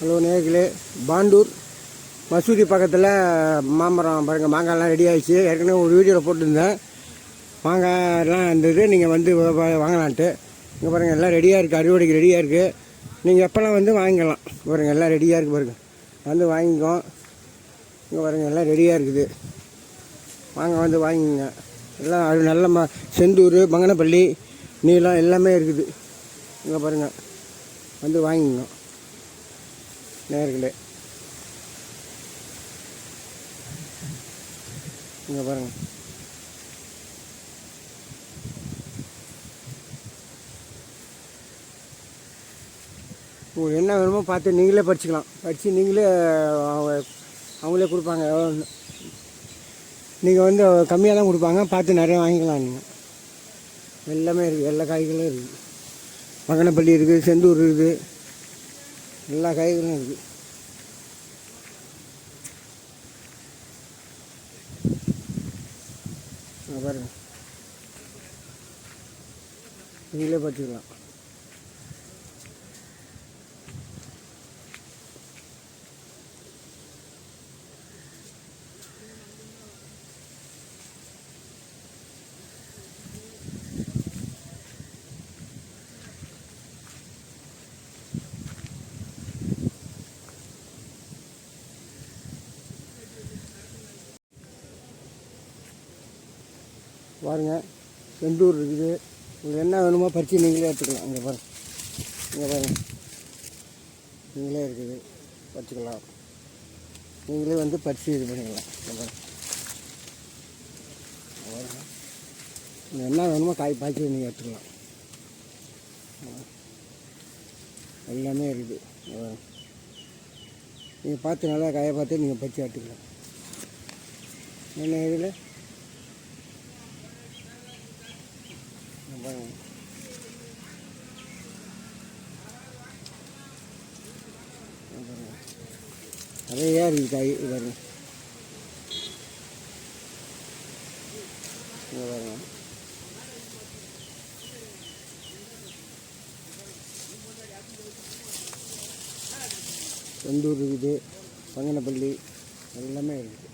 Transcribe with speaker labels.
Speaker 1: Hello நேர்களே பாண்டூர் மசூதி பக்கத்தில் மாமரம் பாருங்கள் மாங்காய்லாம் ரெடி ஆகிடுச்சு ஏற்கனவே ஒரு வீடியோவில் போட்டிருந்தேன். மாங்காய்லாம் இருந்தது நீங்கள் வந்து வாங்கலான்ட்டு. இங்கே பாருங்கள் எல்லாம் ரெடியாக இருக்குது அறுவடைக்கு ரெடியாக இருக்குது நீங்கள் எப்போல்லாம் வந்து வாங்கிக்கலாம். பாருங்கள் எல்லாம் ரெடியாக இருக்குது பாருங்கள் வந்து வாங்கிக்கோ. இங்கே பாருங்கள் எல்லாம் ரெடியாக இருக்குது. வாங்க வந்து வாங்கிங்க எல்லாம் அது நல்ல ம செந்தூர் மங்கனப்பள்ளி நீளம் எல்லாமே இருக்குது. இங்கே பாருங்கள் வந்து வாங்கிக்கோ. நேர்களே. இங்கே பாருங்கள் உங்களுக்கு என்ன வேணுமோ பார்த்து நீங்களே படிச்சுக்கலாம். படித்து நீங்களே அவங்க அவங்களே கொடுப்பாங்க. எவ்வளோன்னு நீங்கள் வந்து கம்மியாக தான் கொடுப்பாங்க. பார்த்து நிறைய வாங்கிக்கலாம் நீங்கள் எல்லாமே இருக்குது எல்லா காய்களும் இருக்குது மகனப்பள்ளி இருக்குது செந்தூர் இருக்குது எல்லா காய்கறியும் இருக்குது இங்க பாருங்க. நீங்களே பார்த்துக்கலாம். பாருங்கள் செந்தூர் இருக்குது. உங்களுக்கு என்ன வேணுமோ பறித்து நீங்களே எடுத்துக்கலாம். இங்கே பாருங்கள் இங்கே பாருங்கள் நீங்களே இருக்குது. பறிச்சுக்கலாம். நீங்களே வந்து பறித்து இது பண்ணிக்கலாம். இங்கே பாருங்கள் இங்க என்ன வேணுமோ காய் பாய்ச்சி நீங்கள் எடுத்துக்கலாம். எல்லாமே இருக்குது. இங்க நீங்கள் பார்த்து நல்லா காயை பார்த்து நீங்கள் பறித்து எடுத்துக்கலாம். என்ன இதில்? பாருங்க நிறையா இருக்குது காய் இது பாருங்க இங்க செந்தூர் இருக்குது பங்கனப்பள்ளி எல்லாமே இருக்குது